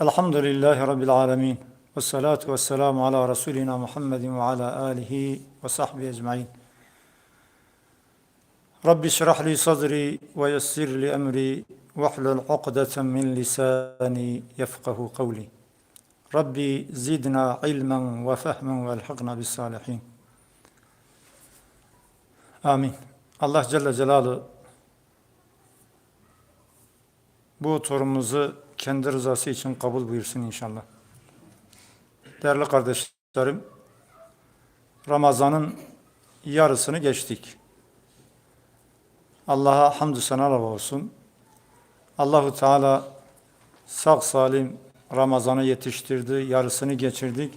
Elhamdülillahi Rabbil alemin. Ve salatu ve selamu ala Resulina Muhammedin ve ala alihi ve sahbihi ecmain. Rabbi şrah li sadri ve yessir li emri ve hlul uqdeten min lisani yefkahu kavli. Rabbi zidna ilmen ve fehmen ve elhaqna bis salihin. Amin. Allah Celle Celaluhu bu torunumuzu kendi rızası için kabul buyursun inşallah. Değerli kardeşlerim, Ramazan'ın yarısını geçtik. Allah'a hamdü senalar olsun. Allahu Teala sağ salim Ramazan'ı yetiştirdi, yarısını geçirdik.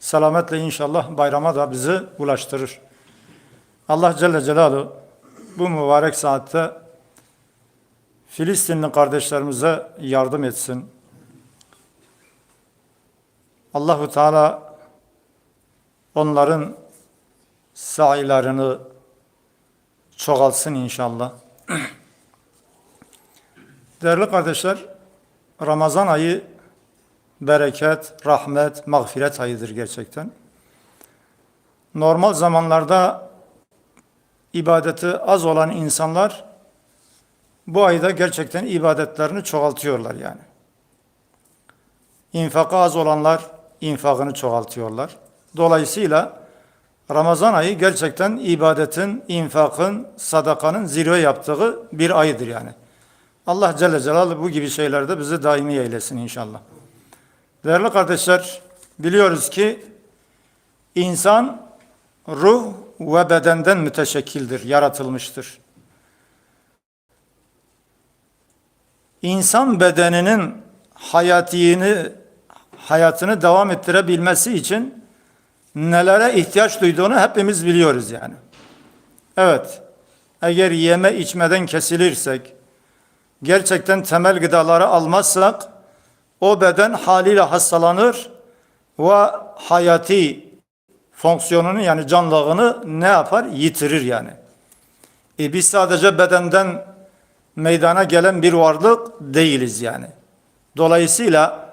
Selametle inşallah bayrama da bizi ulaştırır. Allah Celle Celaluhu bu mübarek saatte Filistinli kardeşlerimize yardım etsin. Allahu Teala onların sayılarını çoğalsın inşallah. Değerli kardeşler, Ramazan ayı bereket, rahmet, mağfiret ayıdır gerçekten. Normal zamanlarda ibadeti az olan insanlar bu ayda gerçekten ibadetlerini çoğaltıyorlar yani. İnfakı az olanlar infakını çoğaltıyorlar. Dolayısıyla Ramazan ayı gerçekten ibadetin, infakın, sadakanın zirve yaptığı bir ayıdır yani. Allah Celle Celaluhu bu gibi şeylerde bizi daimi eylesin inşallah. Değerli kardeşler, biliyoruz ki insan ruh ve bedenden müteşekkildir, yaratılmıştır. İnsan bedeninin hayatiyini, hayatını devam ettirebilmesi için nelere ihtiyaç duyduğunu hepimiz biliyoruz yani. Evet, eğer yeme içmeden kesilirsek, gerçekten temel gıdaları almazsak, o beden haliyle hastalanır ve hayati fonksiyonunu yani canlılığını ne yapar? Yitirir yani. E biz sadece bedenden meydana gelen bir varlık değiliz yani. Dolayısıyla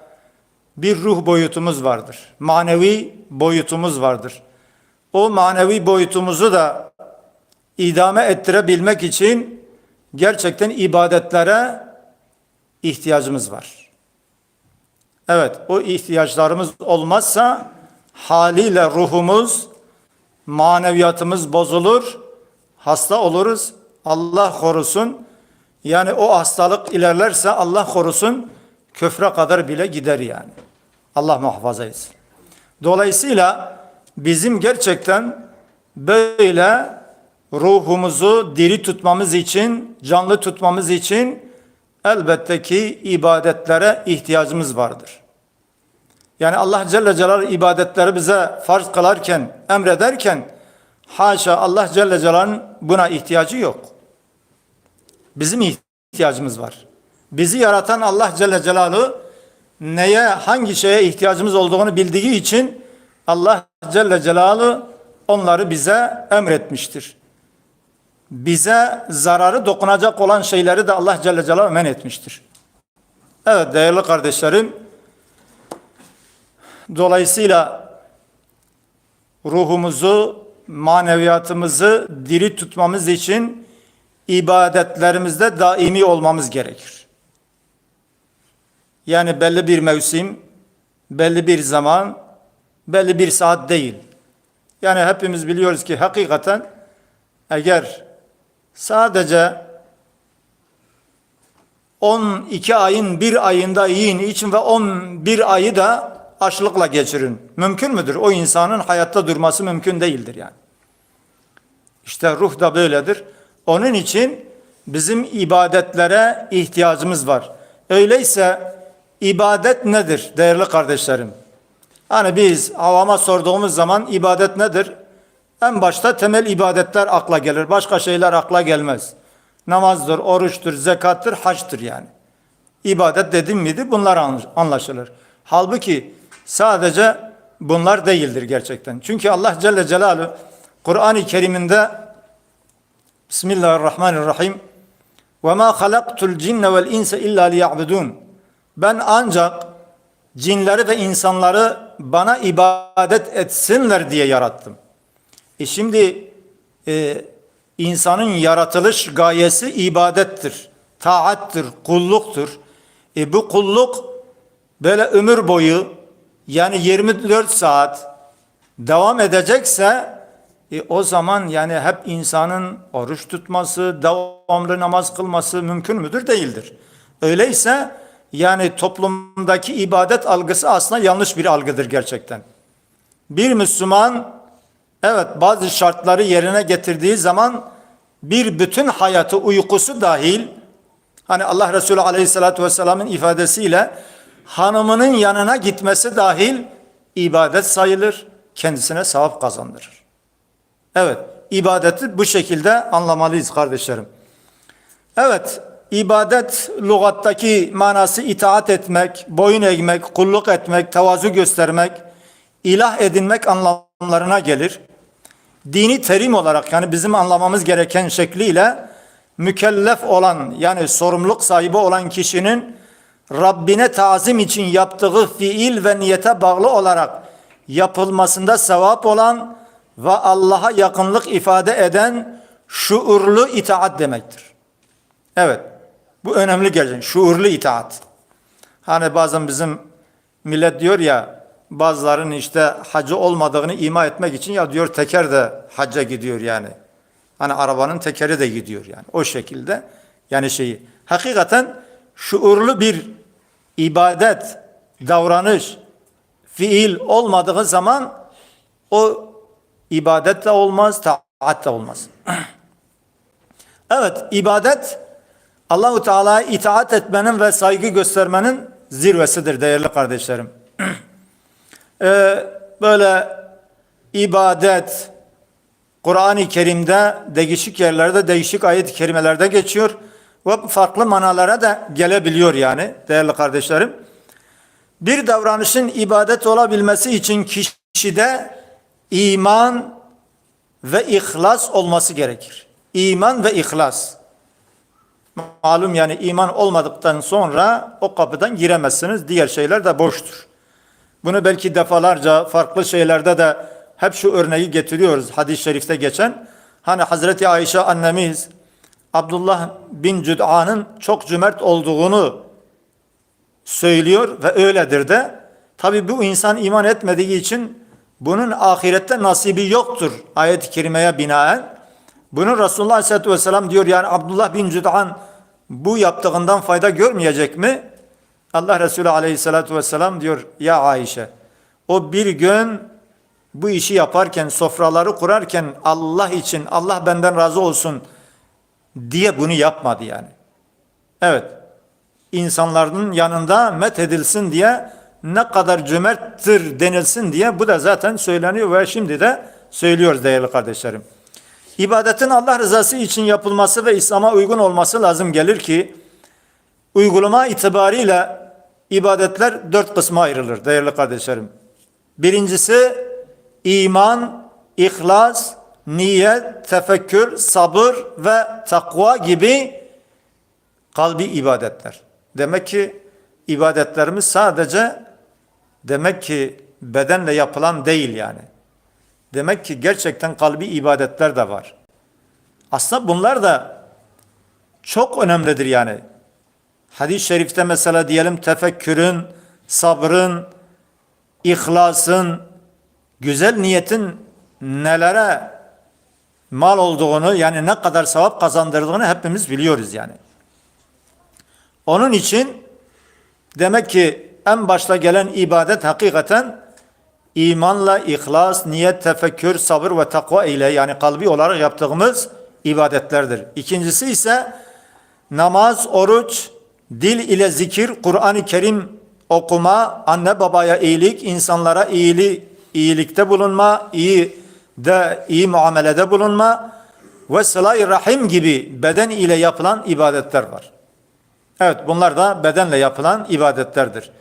bir ruh boyutumuz vardır. Manevi boyutumuz vardır. O manevi boyutumuzu da idame ettirebilmek için gerçekten ibadetlere ihtiyacımız var. Evet, o ihtiyaçlarımız olmazsa haliyle ruhumuz, maneviyatımız bozulur, hasta oluruz. Allah korusun. Yani o hastalık ilerlerse Allah korusun köfre kadar bile gider yani. Allah muhafaza etsin. Dolayısıyla bizim gerçekten böyle ruhumuzu diri tutmamız için, canlı tutmamız için elbette ki ibadetlere ihtiyacımız vardır. Yani Allah Celle Celaluhu ibadetleri bize farz kılarken, emrederken haşa Allah Celle Celaluhu'nun buna ihtiyacı yok. Bizim ihtiyacımız var. Bizi yaratan Allah Celle Celaluhu neye, hangi şeye ihtiyacımız olduğunu bildiği için Allah Celle Celaluhu onları bize emretmiştir. Bize zararı dokunacak olan şeyleri de Allah Celle Celaluhu men etmiştir. Evet değerli kardeşlerim, dolayısıyla ruhumuzu, maneviyatımızı diri tutmamız için ibadetlerimizde daimi olmamız gerekir. Yani belli bir mevsim, belli bir zaman, belli bir saat değil. Yani hepimiz biliyoruz ki hakikaten eğer sadece 12 ayın bir ayında yiyin için ve 11 ayı da açlıkla geçirin. Mümkün müdür? O insanın hayatta durması mümkün değildir yani. İşte ruh da böyledir. Onun için bizim ibadetlere ihtiyacımız var. Öyleyse ibadet nedir değerli kardeşlerim? Hani biz avama sorduğumuz zaman ibadet nedir? En başta temel ibadetler akla gelir. Başka şeyler akla gelmez. Namazdır, oruçtur, zekattır, haçtır yani. İbadet dedim miydi bunlar anlaşılır. Halbuki sadece bunlar değildir gerçekten. Çünkü Allah Celle Celaluhu Kur'an-ı Kerim'inde Bismillahirrahmanirrahim ve ma halaktul cinne vel insa illa liya'budun. Ben ancak cinleri ve insanları bana ibadet etsinler diye yarattım. E şimdi e, insanın yaratılış gayesi ibadettir, taattır, kulluktur. E bu kulluk böyle ömür boyu yani 24 saat devam edecekse e, o zaman yani hep insanın oruç tutması, devamlı namaz kılması mümkün müdür? Değildir. Öyleyse yani toplumdaki ibadet algısı aslında yanlış bir algıdır gerçekten. Bir Müslüman evet bazı şartları yerine getirdiği zaman bir bütün hayatı uykusu dahil hani Allah Resulü Aleyhisselatü Vesselam'ın ifadesiyle hanımının yanına gitmesi dahil ibadet sayılır, kendisine sevap kazandırır. Evet, ibadeti bu şekilde anlamalıyız kardeşlerim. Evet, ibadet lügattaki manası itaat etmek, boyun eğmek, kulluk etmek, tevazu göstermek, ilah edinmek anlamlarına gelir. Dini terim olarak yani bizim anlamamız gereken şekliyle mükellef olan yani sorumluluk sahibi olan kişinin Rabbine tazim için yaptığı fiil ve niyete bağlı olarak yapılmasında sevap olan ve Allah'a yakınlık ifade eden şuurlu itaat demektir. Evet. Bu önemli gerçekten. Şuurlu itaat. Hani bazen bizim millet diyor ya bazıların işte hacı olmadığını ima etmek için ya diyor teker de hacca gidiyor yani. Hani arabanın tekeri de gidiyor yani. O şekilde yani şeyi. Hakikaten şuurlu bir ibadet, davranış, fiil olmadığı zaman o ibadet de olmaz, taat da olmaz. evet, ibadet Allahu Teala'ya itaat etmenin ve saygı göstermenin zirvesidir değerli kardeşlerim. ee, böyle ibadet Kur'an-ı Kerim'de değişik yerlerde değişik ayet-i kerimelerde geçiyor ve farklı manalara da gelebiliyor yani değerli kardeşlerim. Bir davranışın ibadet olabilmesi için kişide iman ve ihlas olması gerekir. İman ve ihlas. Malum yani iman olmadıktan sonra o kapıdan giremezsiniz. Diğer şeyler de boştur. Bunu belki defalarca farklı şeylerde de hep şu örneği getiriyoruz hadis-i şerifte geçen. Hani Hazreti Ayşe annemiz Abdullah bin Cüd'an'ın çok cömert olduğunu söylüyor ve öyledir de. Tabi bu insan iman etmediği için bunun ahirette nasibi yoktur ayet-i kerimeye binaen. Bunu Resulullah Aleyhisselatü Vesselam diyor yani Abdullah bin Cüd'an bu yaptığından fayda görmeyecek mi? Allah Resulü Aleyhisselatü Vesselam diyor ya Ayşe o bir gün bu işi yaparken sofraları kurarken Allah için Allah benden razı olsun diye bunu yapmadı yani. Evet insanların yanında met edilsin diye ne kadar cömerttir denilsin diye bu da zaten söyleniyor ve şimdi de söylüyoruz değerli kardeşlerim. İbadetin Allah rızası için yapılması ve İslam'a uygun olması lazım gelir ki uygulama itibariyle ibadetler dört kısma ayrılır değerli kardeşlerim. Birincisi iman, ihlas, niyet, tefekkür, sabır ve takva gibi kalbi ibadetler. Demek ki ibadetlerimiz sadece demek ki bedenle yapılan değil yani. Demek ki gerçekten kalbi ibadetler de var. Aslında bunlar da çok önemlidir yani. Hadis-i şerifte mesela diyelim tefekkürün, sabrın, ihlasın, güzel niyetin nelere mal olduğunu yani ne kadar sevap kazandırdığını hepimiz biliyoruz yani. Onun için demek ki en başta gelen ibadet hakikaten imanla, ihlas, niyet, tefekkür, sabır ve takva ile yani kalbi olarak yaptığımız ibadetlerdir. İkincisi ise namaz, oruç, dil ile zikir, Kur'an-ı Kerim okuma, anne babaya iyilik, insanlara iyili, iyilikte bulunma, iyi de iyi muamelede bulunma ve sıla rahim gibi beden ile yapılan ibadetler var. Evet bunlar da bedenle yapılan ibadetlerdir.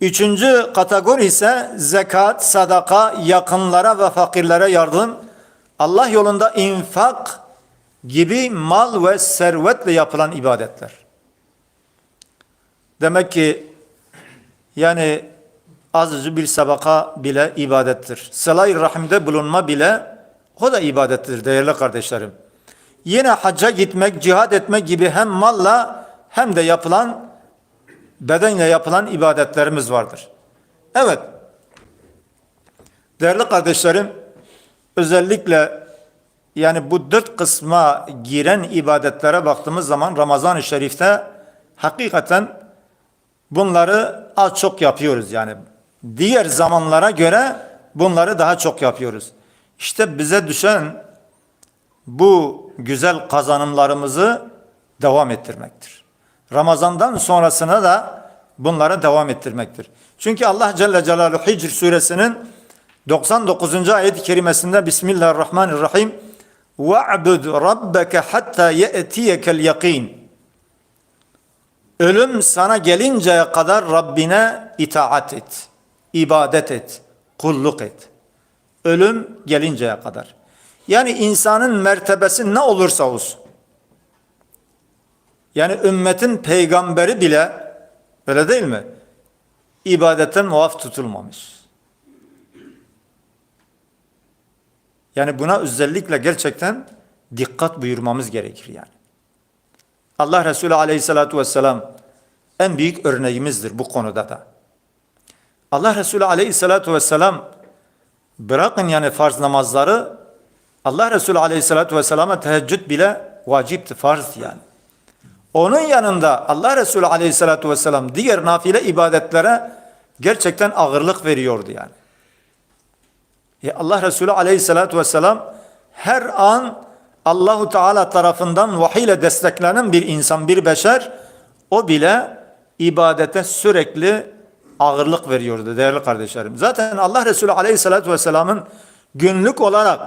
Üçüncü kategori ise zekat, sadaka, yakınlara ve fakirlere yardım, Allah yolunda infak gibi mal ve servetle yapılan ibadetler. Demek ki Yani azıcık bir sabaka bile ibadettir. Sıla-i rahimde bulunma bile o da ibadettir değerli kardeşlerim. Yine hacca gitmek, cihad etmek gibi hem malla hem de yapılan bedenle yapılan ibadetlerimiz vardır. Evet. Değerli kardeşlerim, özellikle yani bu dört kısma giren ibadetlere baktığımız zaman Ramazan-ı Şerif'te hakikaten bunları az çok yapıyoruz yani. Diğer zamanlara göre bunları daha çok yapıyoruz. İşte bize düşen bu güzel kazanımlarımızı devam ettirmektir. Ramazan'dan sonrasına da bunlara devam ettirmektir. Çünkü Allah Celle Celaluhu Hicr suresinin 99. ayet-i kerimesinde Bismillahirrahmanirrahim Ve'bud rabbeke hatta ye'tiyekel yakin Ölüm sana gelinceye kadar Rabbine itaat et, ibadet et, kulluk et. Ölüm gelinceye kadar. Yani insanın mertebesi ne olursa olsun yani ümmetin peygamberi bile öyle değil mi? İbadetten muaf tutulmamış. Yani buna özellikle gerçekten dikkat buyurmamız gerekir yani. Allah Resulü aleyhissalatu vesselam en büyük örneğimizdir bu konuda da. Allah Resulü aleyhissalatu vesselam bırakın yani farz namazları Allah Resulü aleyhissalatu vesselama teheccüd bile vacipti, farzdı yani. Onun yanında Allah Resulü aleyhissalatu vesselam diğer nafile ibadetlere gerçekten ağırlık veriyordu yani. E Allah Resulü aleyhissalatu vesselam her an Allahu Teala tarafından vahiy ile desteklenen bir insan, bir beşer o bile ibadete sürekli ağırlık veriyordu değerli kardeşlerim. Zaten Allah Resulü aleyhissalatu vesselamın günlük olarak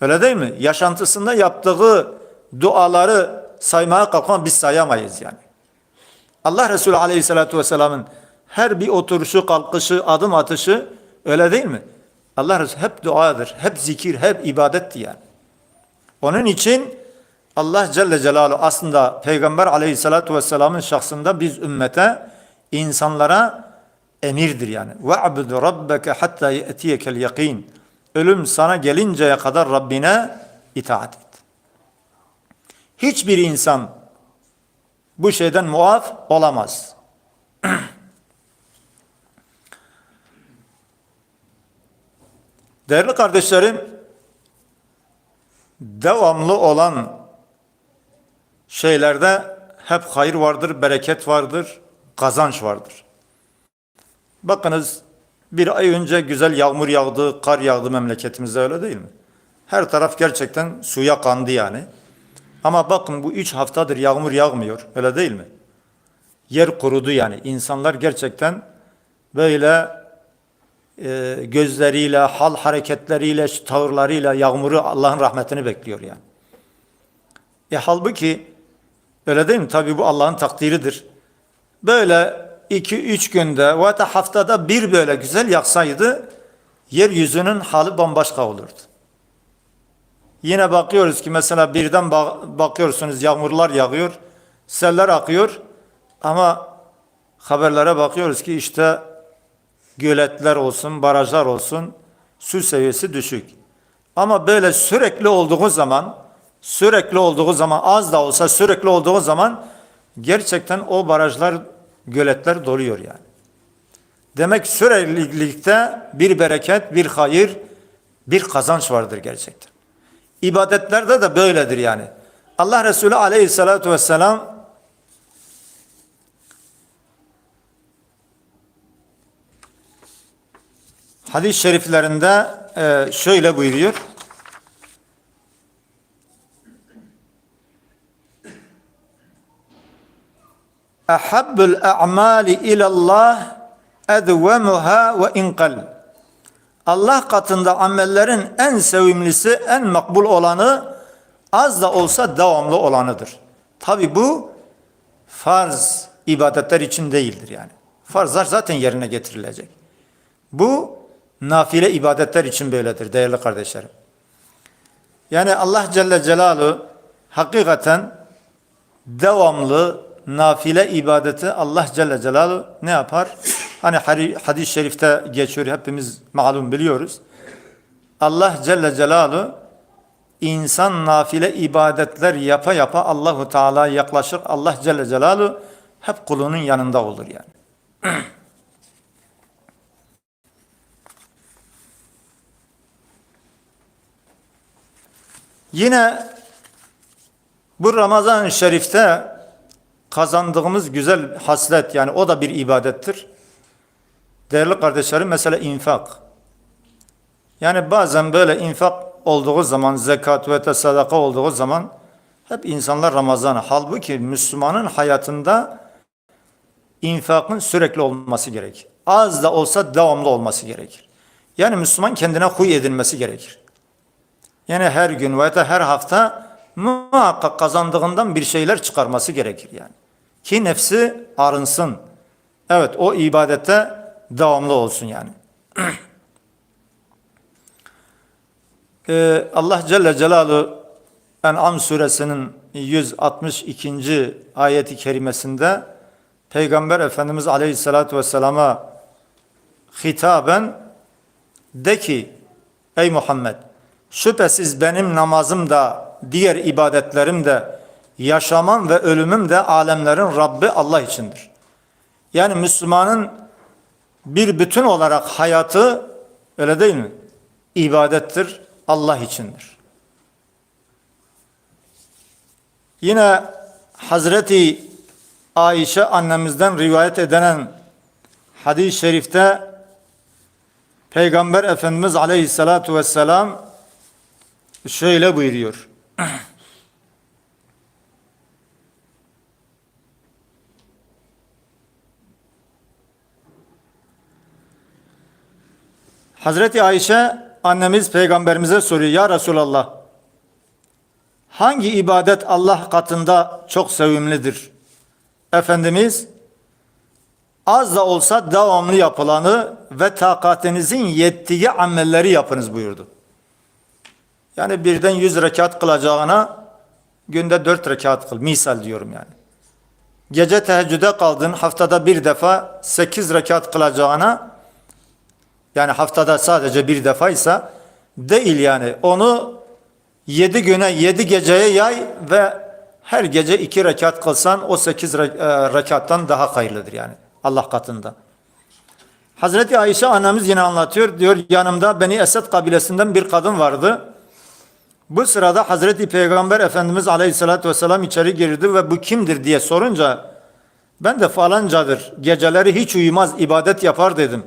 öyle değil mi? Yaşantısında yaptığı duaları saymaya kalkma biz sayamayız yani. Allah Resulü aleyhissalatu vesselamın her bir oturuşu, kalkışı, adım atışı öyle değil mi? Allah Resulü hep duadır, hep zikir, hep ibadetti yani. Onun için Allah Celle Celaluhu aslında Peygamber aleyhissalatu vesselamın şahsında biz ümmete, insanlara emirdir yani. وَعْبُدْ رَبَّكَ حَتَّى يَأْتِيَكَ الْيَقِينَ Ölüm sana gelinceye kadar Rabbine itaat et. Hiçbir insan bu şeyden muaf olamaz. Değerli kardeşlerim, devamlı olan şeylerde hep hayır vardır, bereket vardır, kazanç vardır. Bakınız bir ay önce güzel yağmur yağdı, kar yağdı memleketimizde öyle değil mi? Her taraf gerçekten suya kandı yani. Ama bakın bu üç haftadır yağmur yağmıyor öyle değil mi? Yer kurudu yani. İnsanlar gerçekten böyle e, gözleriyle, hal hareketleriyle, tavırlarıyla yağmuru Allah'ın rahmetini bekliyor yani. E halbuki öyle değil mi? Tabii bu Allah'ın takdiridir. Böyle iki üç günde ve da haftada bir böyle güzel yaksaydı yeryüzünün hali bambaşka olurdu. Yine bakıyoruz ki mesela birden bakıyorsunuz yağmurlar yağıyor, seller akıyor ama haberlere bakıyoruz ki işte göletler olsun, barajlar olsun su seviyesi düşük. Ama böyle sürekli olduğu zaman, sürekli olduğu zaman az da olsa sürekli olduğu zaman gerçekten o barajlar, göletler doluyor yani. Demek süreklilikte bir bereket, bir hayır, bir kazanç vardır gerçekten. İbadetlerde de böyledir yani. Allah Resulü aleyhissalatu vesselam hadis-i şeriflerinde şöyle buyuruyor. Ahabbul a'mali ilallah edvemuha ve inkal. Allah katında amellerin en sevimlisi, en makbul olanı az da olsa devamlı olanıdır. Tabi bu farz ibadetler için değildir yani. Farzlar zaten yerine getirilecek. Bu nafile ibadetler için böyledir değerli kardeşlerim. Yani Allah Celle Celaluhu hakikaten devamlı nafile ibadeti Allah Celle Celaluhu ne yapar? Hani hadis-i şerifte geçiyor hepimiz malum biliyoruz. Allah Celle Celaluhu insan nafile ibadetler yapa yapa Allahu Teala yaklaşır. Allah Celle Celaluhu hep kulunun yanında olur yani. Yine bu Ramazan-ı Şerif'te kazandığımız güzel haslet yani o da bir ibadettir. Değerli kardeşlerim mesela infak. Yani bazen böyle infak olduğu zaman zekat ve sadaka olduğu zaman hep insanlar Ramazan'a. Halbuki Müslümanın hayatında infakın sürekli olması gerekir. Az da olsa devamlı olması gerekir. Yani Müslüman kendine huy edinmesi gerekir. Yani her gün veya da her hafta muhakkak kazandığından bir şeyler çıkarması gerekir yani. Ki nefsi arınsın. Evet o ibadete devamlı olsun yani. Ee, Allah Celle Celaluhu En'am suresinin 162. ayeti kerimesinde Peygamber Efendimiz Aleyhisselatü Vesselam'a hitaben de ki ey Muhammed şüphesiz benim namazım da diğer ibadetlerim de yaşamam ve ölümüm de alemlerin Rabbi Allah içindir. Yani Müslümanın bir bütün olarak hayatı öyle değil mi? İbadettir, Allah içindir. Yine Hazreti Ayşe annemizden rivayet edilen hadis-i şerifte Peygamber Efendimiz Aleyhisselatü Vesselam şöyle buyuruyor. Hazreti Ayşe annemiz peygamberimize soruyor ya Resulallah hangi ibadet Allah katında çok sevimlidir? Efendimiz az da olsa devamlı yapılanı ve takatinizin yettiği amelleri yapınız buyurdu. Yani birden yüz rekat kılacağına günde dört rekat kıl. Misal diyorum yani. Gece teheccüde kaldın haftada bir defa sekiz rekat kılacağına yani haftada sadece bir defaysa değil yani. Onu yedi güne yedi geceye yay ve her gece iki rekat kılsan o sekiz e, rekattan daha hayırlıdır yani Allah katında. Hazreti Ayşe annemiz yine anlatıyor. Diyor yanımda Beni Esed kabilesinden bir kadın vardı. Bu sırada Hazreti Peygamber Efendimiz Aleyhisselatü Vesselam içeri girdi ve bu kimdir diye sorunca ben de falancadır. Geceleri hiç uyumaz ibadet yapar dedim.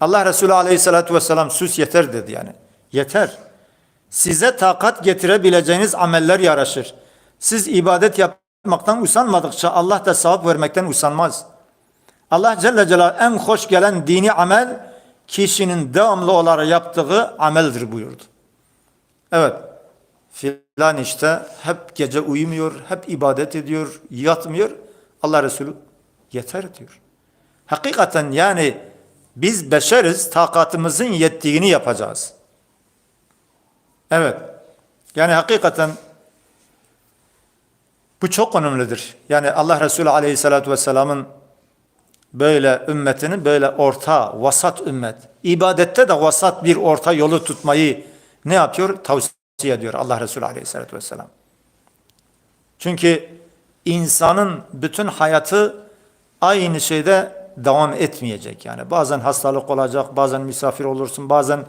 Allah Resulü Aleyhisselatü Vesselam sus yeter dedi yani. Yeter. Size takat getirebileceğiniz ameller yaraşır. Siz ibadet yapmaktan usanmadıkça Allah da sevap vermekten usanmaz. Allah Celle Celaluhu en hoş gelen dini amel kişinin devamlı olarak yaptığı ameldir buyurdu. Evet. Filan işte hep gece uyumuyor, hep ibadet ediyor, yatmıyor. Allah Resulü yeter diyor. Hakikaten yani biz beşeriz, takatımızın yettiğini yapacağız. Evet. Yani hakikaten bu çok önemlidir. Yani Allah Resulü Aleyhisselatü Vesselam'ın böyle ümmetinin böyle orta, vasat ümmet. İbadette de vasat bir orta yolu tutmayı ne yapıyor? Tavsiye ediyor Allah Resulü Aleyhisselatü Vesselam. Çünkü insanın bütün hayatı aynı şeyde devam etmeyecek yani. Bazen hastalık olacak, bazen misafir olursun, bazen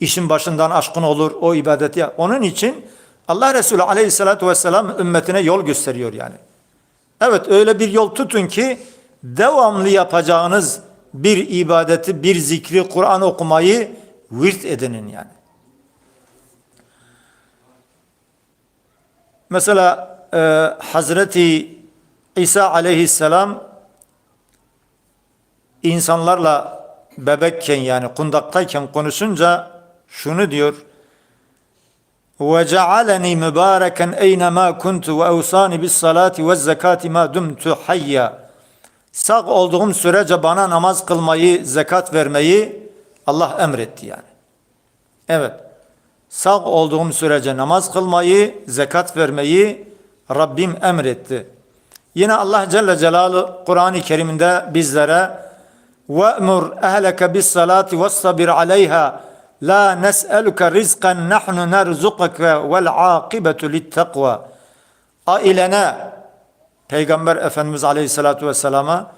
işin başından aşkın olur o ibadeti. Onun için Allah Resulü Aleyhisselatü Vesselam ümmetine yol gösteriyor yani. Evet öyle bir yol tutun ki devamlı yapacağınız bir ibadeti, bir zikri, Kur'an okumayı virt edinin yani. Mesela e, Hazreti İsa aleyhisselam insanlarla bebekken yani kundaktayken konuşunca şunu diyor. Ve cealeni mübareken eyne ma kuntu ve evsani bis salati ve zekati ma dumtu hayya. Sağ olduğum sürece bana namaz kılmayı, zekat vermeyi Allah emretti yani. Evet. Sağ olduğum sürece namaz kılmayı, zekat vermeyi Rabbim emretti. Yine Allah Celle Celaluhu Kur'an-ı Kerim'de bizlere وَأْمُرْ أَهْلَكَ بِالصَّلَاةِ وَاصْطَبِرْ عَلَيْهَا لَا نَسْأَلُكَ رِزْقًا نَحْنُ نَرْزُقَكَ وَالْعَاقِبَةُ لِلتَّقْوَى Ailene Peygamber Efendimiz Aleyhisselatü Vesselam'a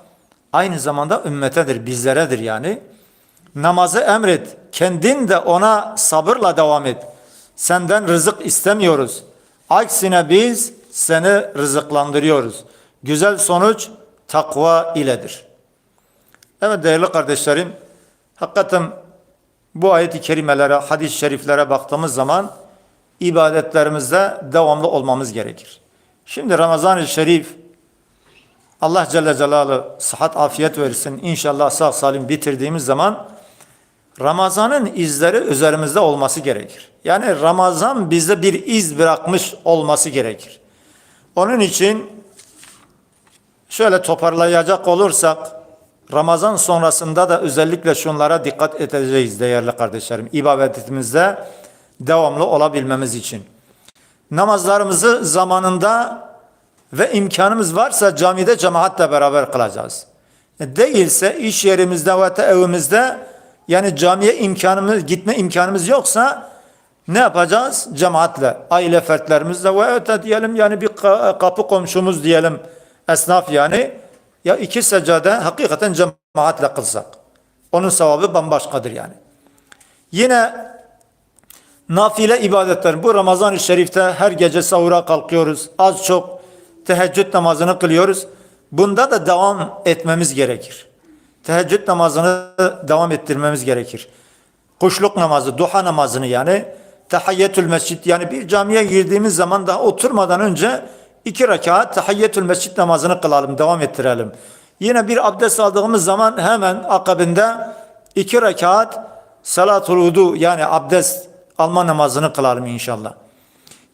aynı zamanda ümmetedir, bizleredir yani. Namazı emret, kendin de ona sabırla devam et. Senden rızık istemiyoruz. Aksine biz seni rızıklandırıyoruz. Güzel sonuç takva iledir. Evet değerli kardeşlerim, hakikaten bu ayet-i kerimelere, hadis-i şeriflere baktığımız zaman ibadetlerimizde devamlı olmamız gerekir. Şimdi Ramazan-ı Şerif Allah Celle Celaluhu sıhhat afiyet versin. İnşallah sağ salim bitirdiğimiz zaman Ramazan'ın izleri üzerimizde olması gerekir. Yani Ramazan bize bir iz bırakmış olması gerekir. Onun için şöyle toparlayacak olursak Ramazan sonrasında da özellikle şunlara dikkat edeceğiz değerli kardeşlerim. İbadetimizde devamlı olabilmemiz için. Namazlarımızı zamanında ve imkanımız varsa camide cemaatle beraber kılacağız. Değilse iş yerimizde ve de evimizde yani camiye imkanımız gitme imkanımız yoksa ne yapacağız? Cemaatle, aile fertlerimizle ve öte diyelim yani bir ka- kapı komşumuz diyelim esnaf yani ya iki seccade hakikaten cemaatle kılsak. Onun sevabı bambaşkadır yani. Yine nafile ibadetler bu Ramazan-ı Şerif'te her gece sahura kalkıyoruz. Az çok teheccüd namazını kılıyoruz. Bunda da devam etmemiz gerekir. Teheccüd namazını devam ettirmemiz gerekir. Kuşluk namazı, duha namazını yani tahiyyetül mescid yani bir camiye girdiğimiz zaman daha oturmadan önce iki rekat tahiyyetül mescid namazını kılalım, devam ettirelim. Yine bir abdest aldığımız zaman hemen akabinde iki rekat salatul udu yani abdest alma namazını kılalım inşallah.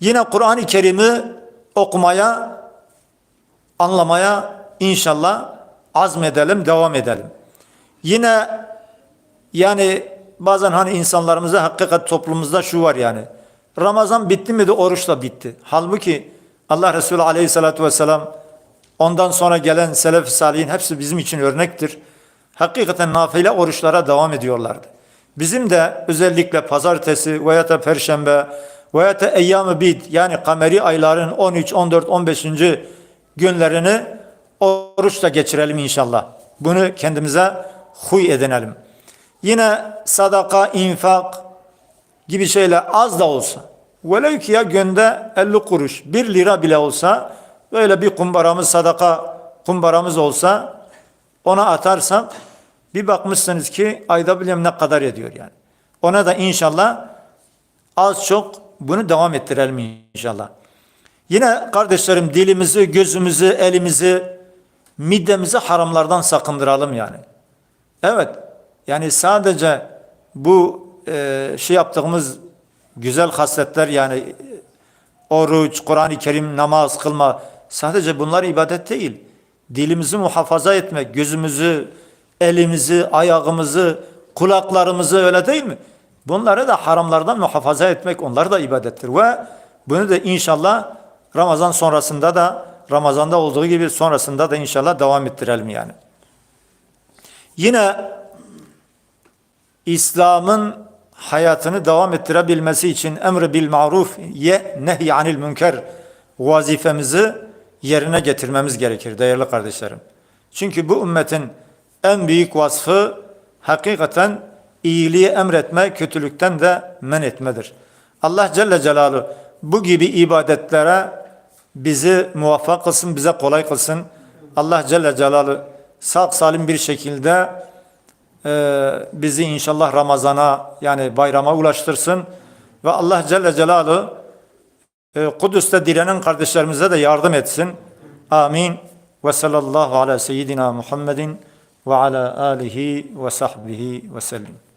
Yine Kur'an-ı Kerim'i okumaya, anlamaya inşallah azmedelim, devam edelim. Yine yani bazen hani insanlarımızda hakikat toplumumuzda şu var yani. Ramazan bitti mi de oruç da bitti. Halbuki Allah Resulü aleyhissalatü vesselam ondan sonra gelen selef-i salihin hepsi bizim için örnektir. Hakikaten nafile oruçlara devam ediyorlardı. Bizim de özellikle pazartesi veya da perşembe veya da eyyam-ı bid yani kameri ayların 13, 14, 15. günlerini oruçla geçirelim inşallah. Bunu kendimize huy edinelim. Yine sadaka, infak gibi şeyler az da olsa velev ki ya günde 50 kuruş 1 lira bile olsa böyle bir kumbaramız sadaka kumbaramız olsa ona atarsak bir bakmışsınız ki ayda bilmem ne kadar ediyor yani. Ona da inşallah az çok bunu devam ettirelim inşallah. Yine kardeşlerim dilimizi, gözümüzü, elimizi, midemizi haramlardan sakındıralım yani. Evet. Yani sadece bu e, şey yaptığımız güzel hasletler yani oruç, Kur'an-ı Kerim, namaz kılma sadece bunlar ibadet değil. Dilimizi muhafaza etmek, gözümüzü, elimizi, ayağımızı, kulaklarımızı öyle değil mi? Bunları da haramlardan muhafaza etmek onlar da ibadettir ve bunu da inşallah Ramazan sonrasında da Ramazan'da olduğu gibi sonrasında da inşallah devam ettirelim yani. Yine İslam'ın hayatını devam ettirebilmesi için emri bil maruf ye nehy anil münker vazifemizi yerine getirmemiz gerekir değerli kardeşlerim. Çünkü bu ümmetin en büyük vasfı hakikaten iyiliği emretme, kötülükten de men etmedir. Allah Celle Celaluhu bu gibi ibadetlere bizi muvaffak kılsın, bize kolay kılsın. Allah Celle Celaluhu sağ salim bir şekilde e, bizi inşallah Ramazan'a yani bayrama ulaştırsın. Ve Allah Celle Celaluhu e, Kudüs'te direnen kardeşlerimize de yardım etsin. Amin. Ve sallallahu ala seyyidina Muhammedin ve ala alihi ve sahbihi ve sellem.